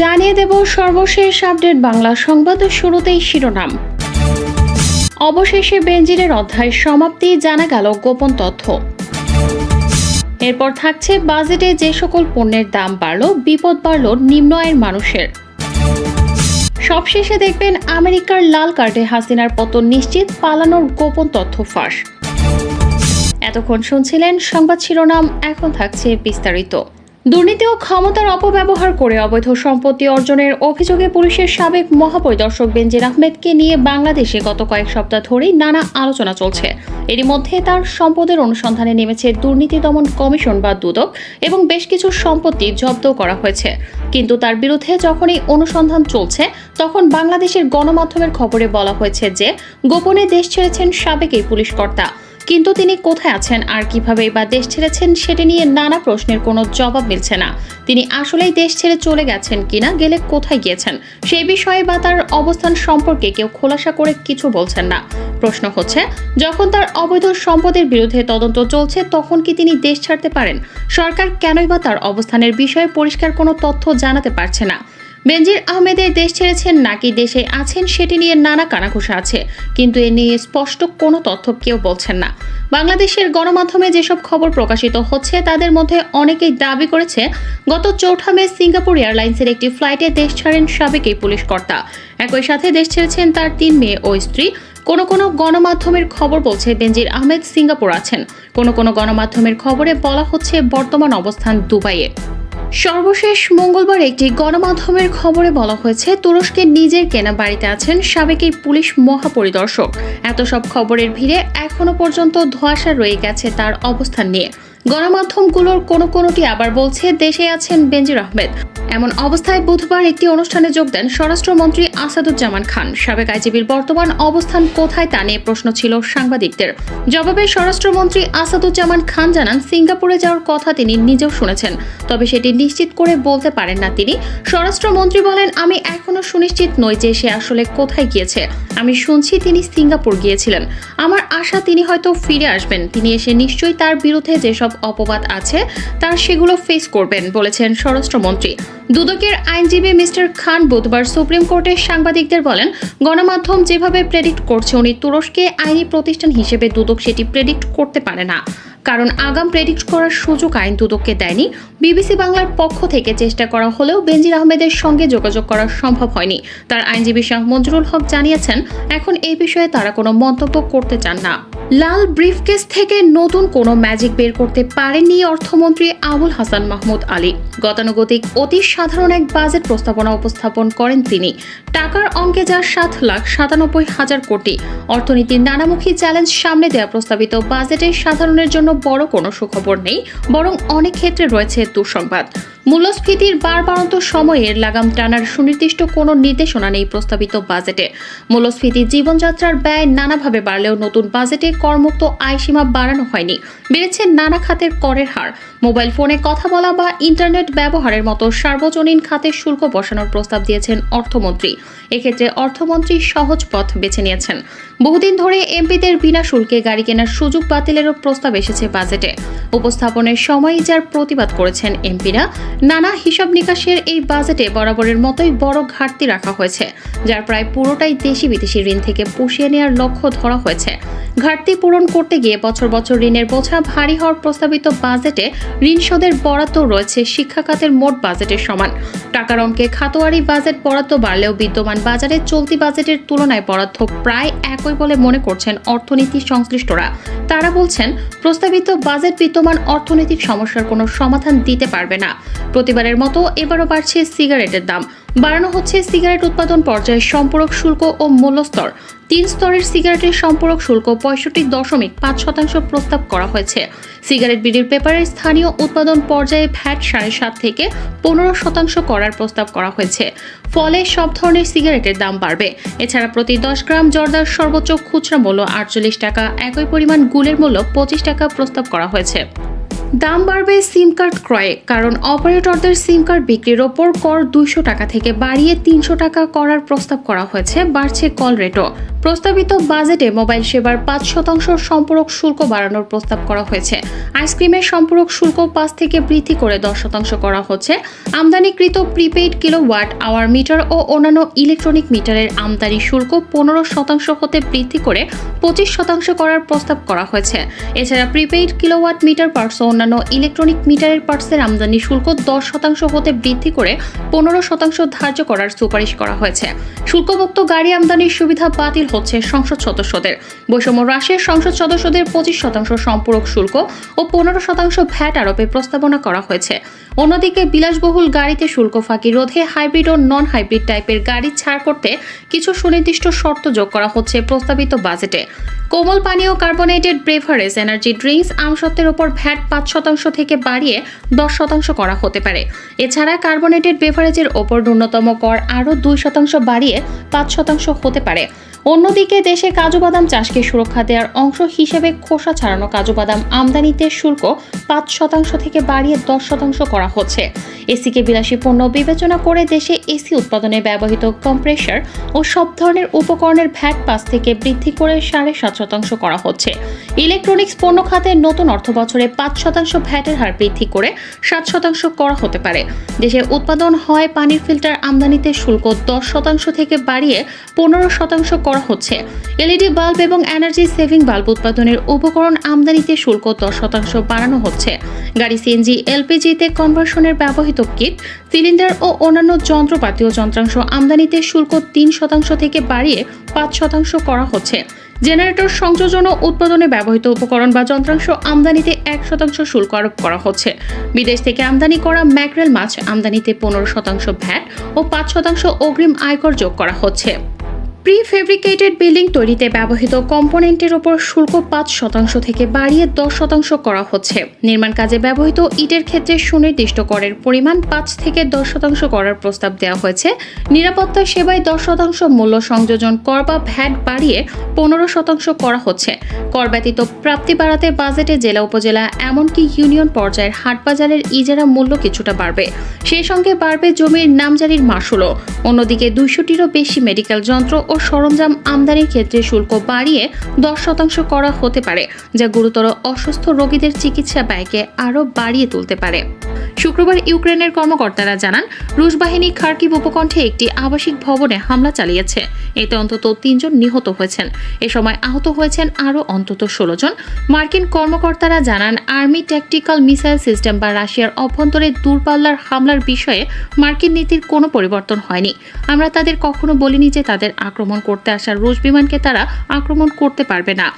জানিয়ে দেব সর্বশেষ আপডেট বাংলা সংবাদের শুরুতেই শিরোনাম। অবশেষে বেঞ্জিরের অধ্যায় সমাপ্তি, জানা গেল গোপন তথ্য। এরপর থাকছে বাজেটে যে সকল পণ্যের দাম বাড়ল, বিপদ বাড়ল নিম্ন আয়ের মানুষের। সবশেষে দেখবেন আমেরিকার লাল কার্ডে হাসিনার পতন নিশ্চিত, পালানোর গোপন তথ্য ফাঁস। এতক্ষণ শুনছিলেন সংবাদ শিরোনাম, এখন থাকছে বিস্তারিত। দুর্নীতি ও ক্ষমতার অপব্যবহার করে অবৈধ সম্পত্তি অর্জনের অভিযোগে পুলিশের সাবেক মহাপরিদর্শক বেনজির আহমেদকে নিয়ে বাংলাদেশে গত কয়েক সপ্তাহ ধরেই নানা আলোচনা চলছে। এরই মধ্যে তার সম্পদের অনুসন্ধানে নেমেছে দুর্নীতি দমন কমিশন বা দুদক এবং বেশ কিছু সম্পত্তি জব্দ করা হয়েছে। কিন্তু তার বিরুদ্ধে যখনই অনুসন্ধান চলছে, তখন বাংলাদেশের গণমাধ্যমের খবরে বলা হয়েছে যে, গোপনে দেশ ছেড়েছেন সাবেক এই পুলিশ কর্তা। কিন্তু তিনি কোথায় আছেন আর কীভাবে বা দেশ ছেড়েছেন সেটা নিয়ে নানা প্রশ্নের কোনো জবাব মিলছে না। তিনি আসলেই দেশ ছেড়ে চলে গেছেন কিনা, গেলে কোথায় গিয়েছেন, সেই বিষয়ে বা তার অবস্থান সম্পর্কে কেউ খোলাসা করে কিছু বলছেন না। প্রশ্ন হচ্ছে, যখন তার অবৈধ সম্পদের বিরুদ্ধে তদন্ত চলছে, তখন কি তিনি দেশ ছাড়তে পারেন? সরকার কেনই বা তার অবস্থানের বিষয়ে পরিষ্কার কোনো তথ্য জানাতে পারছে না। বেনজির আহমেদের দেশ ছেড়েছেন নাকি দেশে আছেন সেটি নিয়ে নানা কানাঘুষা আছে, কিন্তু এ নিয়ে স্পষ্ট কোনো তথ্য কেউ বলছেন না। বাংলাদেশের গণমাধ্যমে যেসব খবর প্রকাশিত হচ্ছে, তাদের মধ্যে অনেকেই দাবি করেছে, গত চৌঠা মে সিঙ্গাপুর এয়ারলাইন্সের একটি ফ্লাইটে দেশ ছাড়েন সাবেক এই পুলিশ কর্তা। একই সাথে দেশ ছেড়েছেন তার তিন মেয়ে ও স্ত্রী। কোনো কোনো গণমাধ্যমের খবর বলছে, বেনজির আহমেদ সিঙ্গাপুর আছেন। কোনো কোনো গণমাধ্যমের খবরে বলা হচ্ছে, বর্তমান অবস্থান দুবাইয়ে। সর্বশেষ মঙ্গলবার একটি গণমাধ্যমের খবরে বলা হয়েছে, তুরস্কে নিজের কেনা বাড়িতে আছেন সাবেক এই পুলিশ মহাপরিদর্শক। এত সব খবরের ভিড়ে এখনও পর্যন্ত ধোঁয়াশা রয়ে গেছে তার অবস্থান নিয়ে। গণমাধ্যমগুলোর কোনো কোনোটি আবার বলছে দেশে আছেন বেনজির আহমেদ। এমন অবস্থায় বুধবার একটি অনুষ্ঠানে যোগ দেন স্বরাষ্ট্রমন্ত্রী আসাদুজ্জামান খান। সাবেক আইজিবির বর্তমান অবস্থান কোথায় তা নিয়ে প্রশ্ন ছিল সাংবাদিকদের। জবাবে স্বরাষ্ট্রমন্ত্রী আসাদুজ্জামান খান জানান, সিঙ্গাপুরে যাওয়ার কথা তিনি নিজেও শুনেছেন, তবে সেটি নিশ্চিত করে বলতে পারেন না তিনি। স্বরাষ্ট্রমন্ত্রী বলেন, আমি এখনও সুনিশ্চিত নই যে সে আসলে কোথায় গিয়েছে। আমি শুনছি তিনি সিঙ্গাপুর গিয়েছিলেন। আমার আশা তিনি হয়তো ফিরে আসবেন। তিনি এসে নিশ্চয়ই তার বিরুদ্ধে যেসব অপবাদ আছে, তার সেগুলো ফেস করবেন, বলেছেন স্বরাষ্ট্রমন্ত্রী। দুদকের আইনজীবী মিস্টার খান বুধবার সুপ্রিম কোর্টে সাংবাদিকদের বলেন, গণমাধ্যম যেভাবে প্রেডিক্ট করছে, উনি তুরস্কে আইনি প্রতিষ্ঠান হিসেবে দুদক সেটি প্রেডিক্ট করতে পারে না। কারণ আগাম প্রেডিক্ট করার সুযোগ আইন দুদককে দেয়নি। বিবিসি বাংলার পক্ষ থেকে চেষ্টা করা হলেও বেনজির আহমেদের সঙ্গে যোগাযোগ করা সম্ভব হয়নি। তার আইনজীবী শাহ মঞ্জুরুল হক জানিয়েছেন, এখন এই বিষয়ে তারা কোনো মন্তব্য করতে চান না। লাল ব্রিফকেস থেকে নতুন কোনো ম্যাজিক বের করতে পারেননি অর্থমন্ত্রী আবুল হাসান মাহমুদ আলী। গতানুগতিক অতি সাধারণ এক বাজেট প্রস্তাবনা উপস্থাপন করেন তিনি। টাকার অঙ্কে যা সাত লাখ সাতানব্বই হাজার কোটি। অর্থনীতির নানামুখী চ্যালেঞ্জ সামনে দেওয়া প্রস্তাবিত বাজেটে সাধারণের জন্য বড় কোনো সুখবর নেই বরং অনেক ক্ষেত্রে রয়েছে দুঃসংবাদ। মূল্যস্ফীতির বাড়বাড়ন্ত সময়ের লাগাম টানার সুনির্দিষ্ট কোনো নির্দেশনা নেই প্রস্তাবিত বাজেটে। মূল্যস্ফীতি জীবনযাত্রার ব্যয় নানাভাবে বাড়লেও নতুন বাজেটে করমুক্ত আয়সীমা বাড়ানো হয়নি। বেড়েছে নানা খাতের করের হার। মোবাইল ফোনে কথা বলা বা ইন্টারনেট ব্যবহারের মতো সার্বজনীন খাতে শুল্ক বসানোর প্রস্তাব দিয়েছেন অর্থমন্ত্রী। এক্ষেত্রে অর্থমন্ত্রী সহজ পথ বেছে নিয়েছেন। বহুদিন ধরে এমপিদের বিনা শুল্কে গাড়ি কেনার সুযোগ বাতিলেরও প্রস্তাব এসেছে বাজেটে। উপস্থাপনের সময় যার প্রতিবাদ করেছেন এমপিরা নানা হিসাব নিকাশের এই বাজেটে বরাবরের মতোই বড় ঘাটতি রাখা হয়েছে, যার প্রায় পুরোটাই দেশি বিদেশি ঋণ থেকে পুষিয়ে নেওয়ার লক্ষ্য ধরা হয়েছে। ঘাটতি পূরণ করতে গিয়ে বছর বছর ঋণের বোঝা ভারী হওয়ার প্রস্তাবিত বাজেটে ঋণ শোধের বরাদ্দ রয়েছে শিক্ষা খাতের মোট বাজেটের সমান। টাকার অঙ্কে খাতোয়ারি বাজেট বরাদ্দ বাড়লেও বিদ্যমান বাজারে চলতি বাজেটের তুলনায় বরাদ্দ প্রায় একই বলে মনে করছেন অর্থনীতি সংশ্লিষ্টরা। তারা বলছেন, প্রস্তাবিত বাজেট বিদ্যমান অর্থনৈতিক সমস্যার কোনো সমাধান দিতে পারবে না। প্রতিবারের মতো এবারও বাড়ছে সিগারেটের দাম। বাড়ানো হচ্ছে সিগারেট উৎপাদন পর্যায়ে সম্পূরক শুল্ক ও মূল্যস্তর তিন স্তরের সিগারেটের সম্পূরক শুল্ক পঁয়ষট্টি দশমিক পাঁচ শতাংশ প্রস্তাব করা হয়েছে। সিগারেট বিড়ির পেপারের স্থানীয় উৎপাদন পর্যায়ে ভ্যাট সাড়ে সাত থেকে পনেরো শতাংশ করার প্রস্তাব করা হয়েছে। ফলে সব ধরনের সিগারেটের দাম বাড়বে। এছাড়া প্রতি দশ গ্রাম জর্দার সর্বোচ্চ খুচরা মূল্য আটচল্লিশ টাকা, একই পরিমাণ গুলের মূল্য পঁচিশ টাকা প্রস্তাব করা হয়েছে। দাম বাড়বে সিম কার্ড ক্রয়ে, কারণ অপারেটরদের সিম কার্ড বিক্রির ওপর কর দুইশো টাকা থেকে বাড়িয়ে তিনশো টাকা করার প্রস্তাব করা হয়েছে, বাড়ছে কল রেটও। প্রস্তাবিত বাজেটে মোবাইল সেবার পাঁচ শতাংশ সম্পূরক শুল্ক বাড়ানোর প্রস্তাব করা হয়েছে। আইসক্রিমের সম্পূরক শুল্ক পাঁচ থেকে বৃদ্ধি করে দশ শতাংশ করা হচ্ছে। আমদানিকৃত প্রিপেইড কিলোওয়াট, আওয়ার মিটার ও অন্যান্য ইলেকট্রনিক মিটারের আমদানি শুল্ক পনেরো শতাংশ হতে বৃদ্ধি করে পঁচিশ শতাংশ করার প্রস্তাব করা হয়েছে। এছাড়া প্রিপেইড কিলোওয়াট, মিটার পার্টস ও অন্যান্য ইলেকট্রনিক মিটারের পার্টসের আমদানি শুল্ক দশ শতাংশ হতে বৃদ্ধি করে পনেরো শতাংশ ধার্য করার সুপারিশ করা হয়েছে। শুল্কমুক্ত গাড়ি আমদানির সুবিধা বাতিল হচ্ছে সংসদ সদস্যদের। বৈষম্য হ্রাসের সংসদ সদস্যদের পঁচিশ শতাংশ সম্পূরক শুল্ক ও পনেরো শতাংশ ভ্যাট আরোপে প্রস্তাবনা করা হয়েছে। অন্যদিকে বিলাসবহুল গাড়িতে শুল্ক ফাঁকি রোধে হাইব্রিড ও নন হাইব্রিড টাইপের গাড়ি ছাড় করতে কিছু সুনির্দিষ্ট শর্ত যোগ করা হচ্ছে প্রস্তাবিত বাজেটে। কোমল পানীয় কার্বোনেটেড ব্রেভারেজ এনার্জি ড্রিঙ্কস আমসত্ত্বের ওপর ভ্যাট পাঁচ শতাংশ থেকে বাড়িয়ে দশ শতাংশ করা হতে পারে। এছাড়া কার্বোনেটেড বেভারেজের ওপর ন্যূনতম কর আরও দুই শতাংশ বাড়িয়ে পাঁচ শতাংশ হতে পারে। অন্যদিকে দেশে কাজু বাদাম চাষকে সুরক্ষা দেওয়ার অংশ হিসেবে খোসা ছাড়ানো কাজু বাদাম আমদানিতে শুল্ক পাঁচ শতাংশ থেকে বাড়িয়ে দশ শতাংশ করা হচ্ছে। এসিকে বিলাসী পণ্য বিবেচনা করে দেশে এসি উৎপাদনে ব্যবহৃত কম্প্রেসার ও সব ধরনের উপকরণের ভ্যাট পাঁচ থেকে বৃদ্ধি করে সাড়ে সাত শতাংশ করা হচ্ছে। ইলেকট্রনিক্স পণ্য খাতে নতুন অর্থ বছরে পাঁচ শতাংশ ভ্যাটের হার বৃদ্ধি করে সাত শতাংশ করা হতে পারে। দেশে উৎপাদন হয় পানির ফিল্টার আমদানিতে শুল্ক দশ শতাংশ থেকে বাড়িয়ে পনেরো শতাংশ করা হচ্ছে। এলইডি বাল্ব এবং এনার্জি সেভিং বাল্ব উৎপাদনের উপকরণ আমদানিতে শুল্ক দশ শতাংশ বাড়ানো হচ্ছে। গাড়ি সিএনজি, এলপিজিতে কনভার্সনের ব্যবহৃত কিট, সিলিন্ডার ও অন্যান্য যন্ত্রপাতি ও যন্ত্রাংশ আমদানিতে শুল্ক তিন শতাংশ থেকে বাড়িয়ে পাঁচ শতাংশ করা হচ্ছে। জেনারেটর সংযোজন ও উৎপাদনে ব্যবহৃত উপকরণ বা যন্ত্রাংশ আমদানিতে এক শতাংশ শুল্ক আরোপ করা হচ্ছে। বিদেশ থেকে আমদানি করা ম্যাকরেল মাছ আমদানিতে পনেরো শতাংশ ভ্যাট ও পাঁচ শতাংশ অগ্রিম আয়কর যোগ করা হচ্ছে। প্রি ফেব্রিকেটেড বিল্ডিং তৈরিতে ব্যবহৃত কম্পোনেন্টের ওপর শুল্ক পাঁচ শতাংশ থেকে বাড়িয়ে দশ শতাংশ করা হচ্ছে। নির্মাণ কাজে ব্যবহৃত ইটের ক্ষেত্রে সুনির্দিষ্ট করের পরিমাণ পাঁচ থেকে দশ শতাংশ করার প্রস্তাব দেওয়া হয়েছে। নিরাপত্তা সেবায় দশ শতাংশ মূল্য সংযোজন কর বা ভ্যাট বাড়িয়ে পনেরো শতাংশ করা হচ্ছে। কর ব্যতীত প্রাপ্তি বাড়াতে বাজেটে জেলা উপজেলা এমনকি ইউনিয়ন পর্যায়ের হাটবাজারের ইজারা মূল্য কিছুটা বাড়বে। সেই সঙ্গে বাড়বে জমির নামজারির মাসুলও। অন্যদিকে দুইশোটিরও বেশি মেডিকেল যন্ত্র ও সরঞ্জাম আমদানির ক্ষেত্রে শুল্ক বাড়িয়ে দশ শতাংশ করা হতে পারে, যা গুরুতর অসুস্থ রোগীদের চিকিৎসা ব্যয়কে আরও বাড়িয়ে তুলতে পারে। শুক্রবার ইউক্রেনের কর্মকর্তারা জানান, রুশ বাহিনী খার্কিভ উপকণ্ঠে একটি আবাসিক ভবনে হামলা চালিয়েছে। এতে অন্তত তিনজন নিহত হয়েছেন। এ সময় আহত হয়েছেন আরও অন্তত ষোলো জন। মার্কিন কর্মকর্তারা জানান, আর্মি ট্যাকটিক্যাল মিসাইল সিস্টেম বা রাশিয়ার অভ্যন্তরে দূরপাল্লার হামলার বিষয়ে মার্কিন নীতির কোনো পরিবর্তন হয়নি। আমরা তাদের কখনো বলিনি যে তাদের আক্রমণ করতে আসা রুশ বিমানকে তারা আক্রমণ করতে পারবে না।